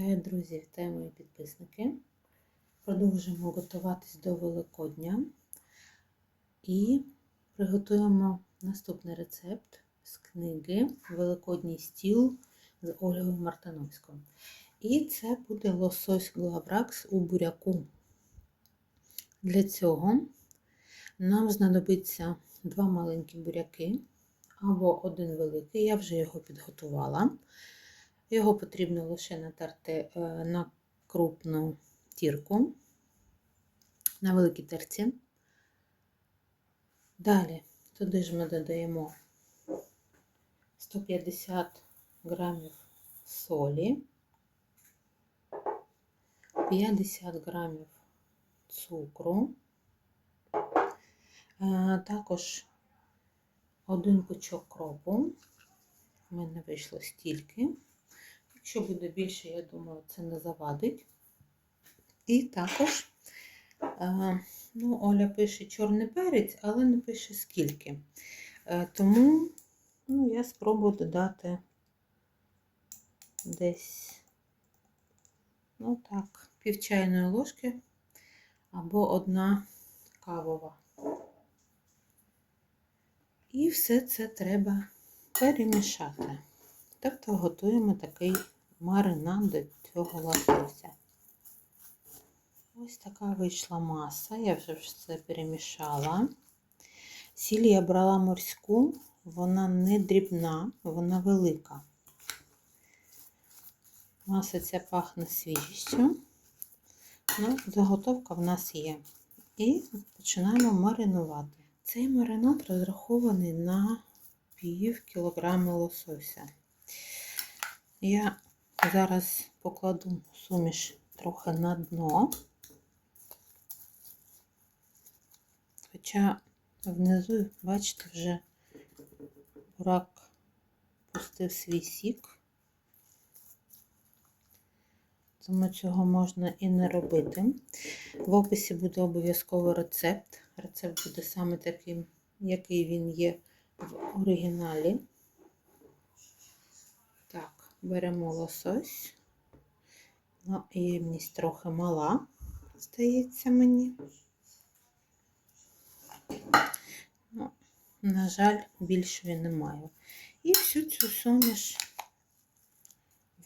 Вітаю, друзі, вітаю мої підписники. Продовжуємо готуватись до Великодня і приготуємо наступний рецепт з книги Великодній стіл з Ольгою Мартиновською. І це буде лосось главракс у буряку. Для цього нам знадобиться два маленькі буряки або один великий. Я вже його підготувала. Його потрібно лише натерти е, на крупну тірку, на великій терці. Далі туди ж ми додаємо 150 грамів солі, 50 грамів цукру, е, також один пучок кропу. У мене вийшло стільки. Якщо буде більше, я думаю, це не завадить. І також, ну, Оля пише чорний перець, але не пише скільки. Е, тому ну, я спробую додати десь, ну так, пів чайної ложки або одна кавова. І все це треба перемішати. Тобто готуємо такий маринад до цього лосося. Ось така вийшла маса, я вже все перемішала. Сіль я брала морську, вона не дрібна, вона велика. Маса ця пахне свіжістю. Ну, Заготовка в нас є. І починаємо маринувати. Цей маринад розрахований на пів кілограма лосося. Я зараз покладу суміш трохи на дно, хоча внизу, бачите, вже бурак пустив свій сік, тому цього можна і не робити. В описі буде обов'язково рецепт. Рецепт буде саме таким, який він є в оригіналі. Беремо лосось. Ну, ємність трохи мала, здається мені. Ну, На жаль, більшої немає. І всю цю суміш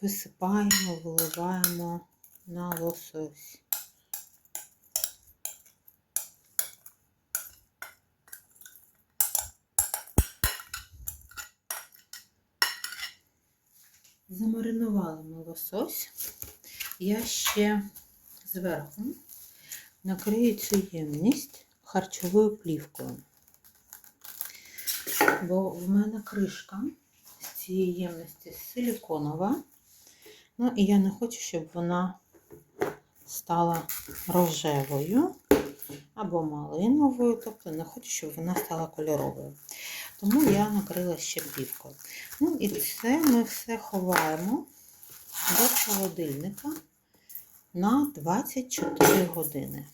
висипаємо, виливаємо на лосось. Замаринували ми лосось. Я ще зверху накрию цю ємність харчовою плівкою. Бо в мене кришка з цієї ємності силіконова. Ну, і я не хочу, щоб вона стала рожевою або малиновою, тобто не хочу, щоб вона стала кольоровою. Тому я накрила ще. Ну і це ми все ховаємо до холодильника на 24 години.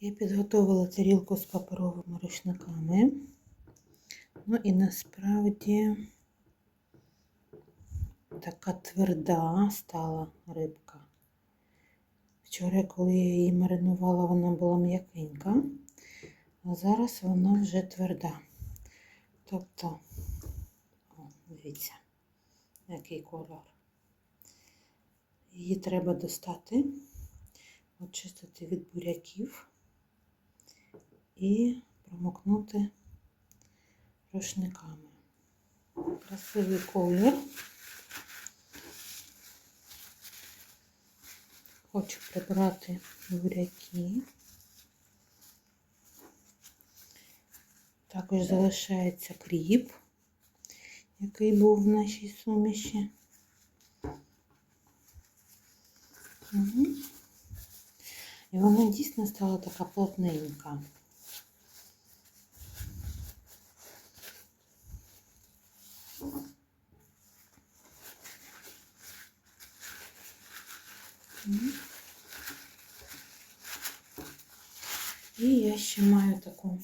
Я підготувала тарілку з паперовими рушниками. Ну і насправді така тверда стала рибка. Вчора, коли я її маринувала, вона була м'якенька, а зараз вона вже тверда. Тобто, о, дивіться, який колор. Її треба достати, очистити від буряків і промокнути рушниками. Красивий колір. Хочу прибрати буряки. Також залишається кріп, який був в нашій суміші. Угу. І вона дійсно стала така плотненька. І я ще маю таку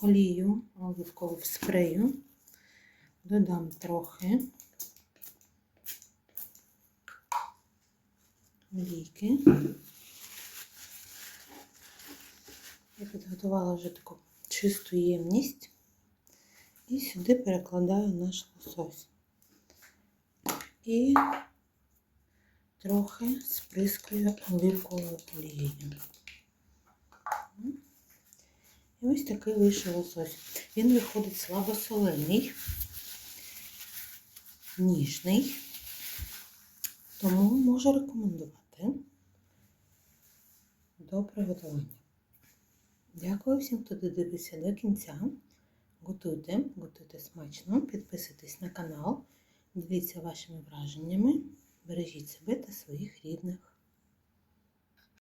олію оливкову спрею, додам трохи. олійки. Я підготувала вже таку чисту ємність і сюди перекладаю наш лосось. І трохи сприскую оливковою олією. І ось такий вийшов лосось. Він виходить слабосолений, ніжний, тому можу рекомендувати до приготування. Дякую всім, хто додивився до кінця. Готуйте, готуйте смачно, підписуйтесь на канал, діліться вашими враженнями, бережіть себе та своїх рідних.